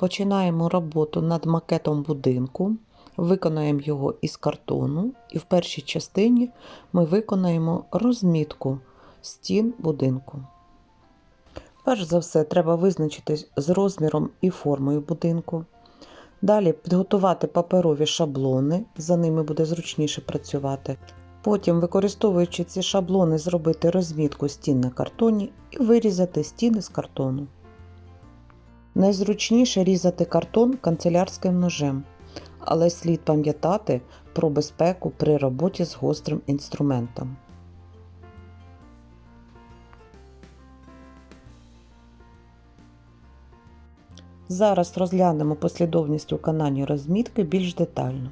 Починаємо роботу над макетом будинку, виконаємо його із картону, і в першій частині ми виконаємо розмітку стін будинку. Перш за все, треба визначитись з розміром і формою будинку. Далі підготувати паперові шаблони, за ними буде зручніше працювати. Потім, використовуючи ці шаблони, зробити розмітку стін на картоні і вирізати стіни з картону. Найзручніше різати картон канцелярським ножем, але слід пам'ятати про безпеку при роботі з гострим інструментом. Зараз розглянемо послідовність виконання розмітки більш детально.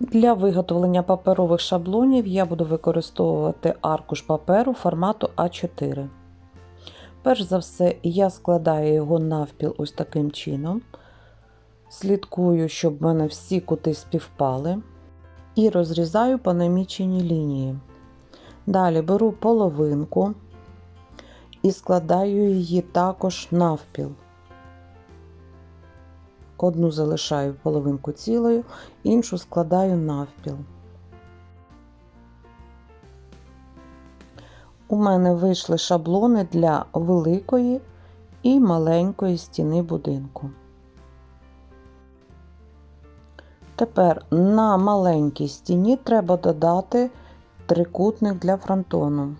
Для виготовлення паперових шаблонів я буду використовувати аркуш паперу формату А4. Перш за все, я складаю його навпіл ось таким чином. Слідкую, щоб в мене всі кути співпали. І розрізаю по наміченій лінії. Далі беру половинку і складаю її також навпіл. Одну залишаю половинку цілою, іншу складаю навпіл. У мене вийшли шаблони для великої і маленької стіни будинку. Тепер на маленькій стіні треба додати трикутник для фронтону.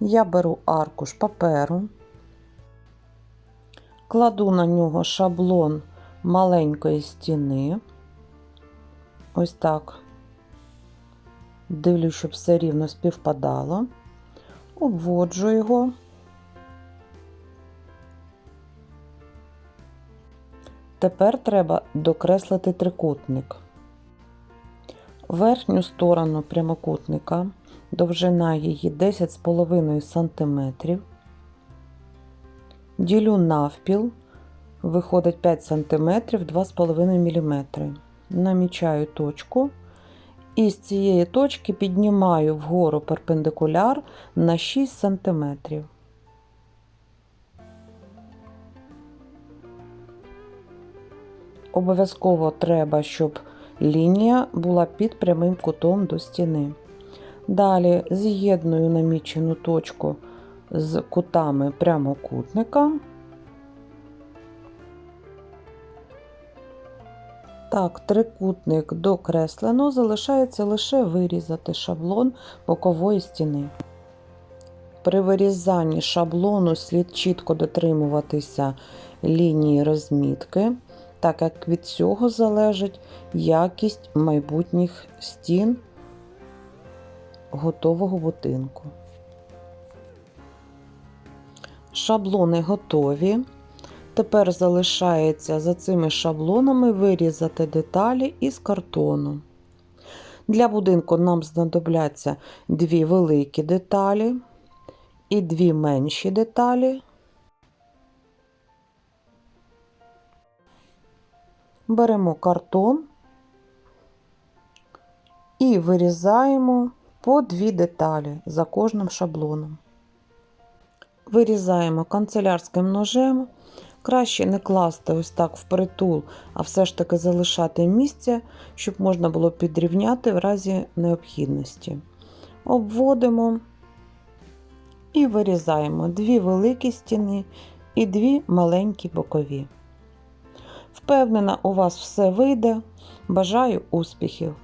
Я беру аркуш паперу, кладу на нього шаблон маленької стіни. Ось так. Дивлюсь, щоб все рівно співпадало. Обводжу його. Тепер треба докреслити трикутник. Верхню сторону прямокутника, довжина її 10,5 см. Ділю навпіл виходить 5 см 2,5 мм. Намічаю точку і з цієї точки піднімаю вгору перпендикуляр на 6 см. Обов'язково треба, щоб лінія була під прямим кутом до стіни. Далі з'єдную намічену точку з кутами прямокутника. Так, трикутник докреслено, залишається лише вирізати шаблон бокової стіни. При вирізанні шаблону слід чітко дотримуватися лінії розмітки, так як від цього залежить якість майбутніх стін готового будинку. Шаблони готові. Тепер залишається за цими шаблонами вирізати деталі із картону. Для будинку нам знадобляться дві великі деталі і дві менші деталі. Беремо картон і вирізаємо по дві деталі за кожним шаблоном. Вирізаємо канцелярським ножем. Краще не класти ось так впритул, а все ж таки залишати місце, щоб можна було підрівняти в разі необхідності. Обводимо і вирізаємо дві великі стіни і дві маленькі бокові. Впевнена, у вас все вийде. Бажаю успіхів!